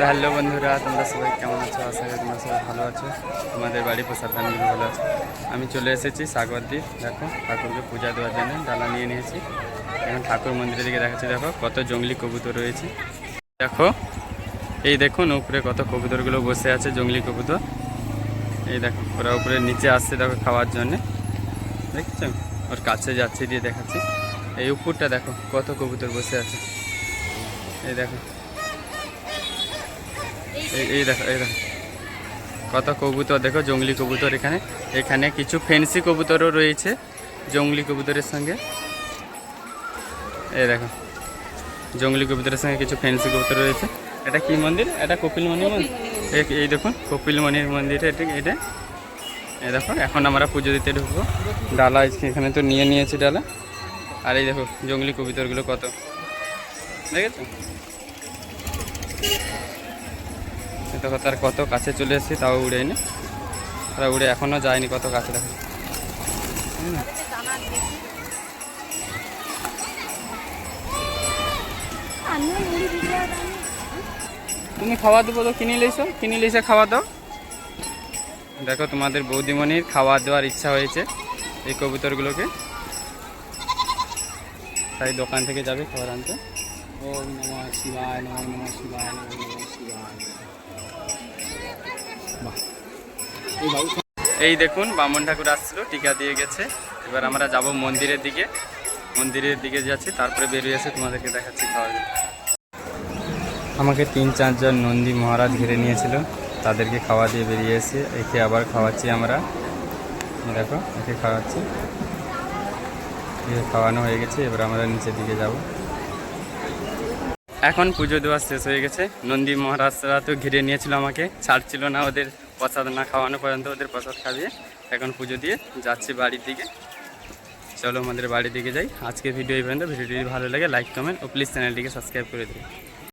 তো হ্যালো বন্ধুরা, তোমরা সবাই কেমন আছো? আশা করি তোমরা সবাই ভালো আছো। তোমাদের বাড়ি প্রসাদ ফ্যামিলি ভালো আছে। আমি চলে এসেছি সাগর সাগরদ্বীপ দেখো, ঠাকুরকে পূজা দেওয়ার জন্য ডালা নিয়ে নিয়েছি। এখন ঠাকুর মন্দিরের দিকে দেখাচ্ছি, দেখো, কত জঙ্গলি কবুতর রয়েছে। দেখো, এই দেখুন, উপরে কত কবুতরগুলো বসে আছে, জঙ্গলি কবুতর। এই দেখো, ওরা উপরে নিচে আসছে, দেখো, খাওয়ার জন্যে। দেখছ? ওর কাছে যাচ্ছে, দিয়ে দেখাচ্ছি। এই উপরটা দেখো, কত কবুতর বসে আছে। এই দেখো এই দেখো এই দেখো। কত কবুতর, দেখো, জঙ্গলি কবুতর এখানে। এখানে কিছু ফেন্সি কবুতরও রয়েছে, জঙ্গলি কবুতরের সঙ্গে। এই দেখো, জঙ্গলি কবুতরের সঙ্গে কিছু ফেন্সি কবুতর রয়েছে। এটা কি মন্দির? এটা কপিলমণি মন্দির? এই- এই দেখুন কপিলমণির মন্দির, এটা এটা। এই দেখো, এখন আমরা পুজো দিতে ঢুকবো। ডালা এখানে তো নিয়ে নিয়েছি ডালা। আর এই দেখো, জঙ্গলি কবুতরগুলো কত। দেখেছ? দেখো তার কত কাছে চলে এসেছি তাও উড়েনি। তারা উড়ে এখনও যায়নি কত কাছে দেখো। তুমি খাওয়া দেবো তো, কিনে লেছো? কিনে লেছে খাওয়া দাও। দেখো তোমাদের বৌদিমণির খাওয়া দেওয়ার ইচ্ছা হয়েছে এই কবুতরগুলোকে। তাই দোকান থেকে যাবে খাবার আনতে। ওম নমঃ শিবায় নমঃ শিবায় শিবায়। এই দেখুন, বামন ঠাকুর আসছিল, টিকা দিয়ে গেছে। এবার আমরা যাব মন্দিরের দিকে। মন্দিরের দিকে যাচ্ছি, তারপরে বেরিয়ে এসে তোমাদেরকে দেখাচ্ছি খাওয়া আমাকে তিন চারজন নন্দী মহারাজ ঘিরে নিয়েছিল। তাদেরকে খাওয়া দিয়ে বেরিয়ে এসে একে আবার খাওয়াচ্ছি আমরা। দেখো, একে খাওয়াচ্ছি। খাওয়ানো হয়ে গেছে, এবার আমরা নিচের দিকে যাব। এখন পুজো দেওয়া শেষ হয়ে গেছে। নন্দী মহারাজরা তো ঘিরে নিয়েছিল আমাকে, ছাড়ছিল না ওদের প্রসাদ না খাওয়ানো পর্যন্ত ওদের প্রসাদ খাইয়ে এখন পুজো দিয়ে যাচ্ছি বাড়ির দিকে। চলো আমাদের বাড়ির দিকে যাই। আজকে ভিডিও এই পর্যন্ত। ভিডিওটি ভালো লাগে লাইক কমেন্ট ও প্লিজ চ্যানেলটিকে সাবস্ক্রাইব করে দিন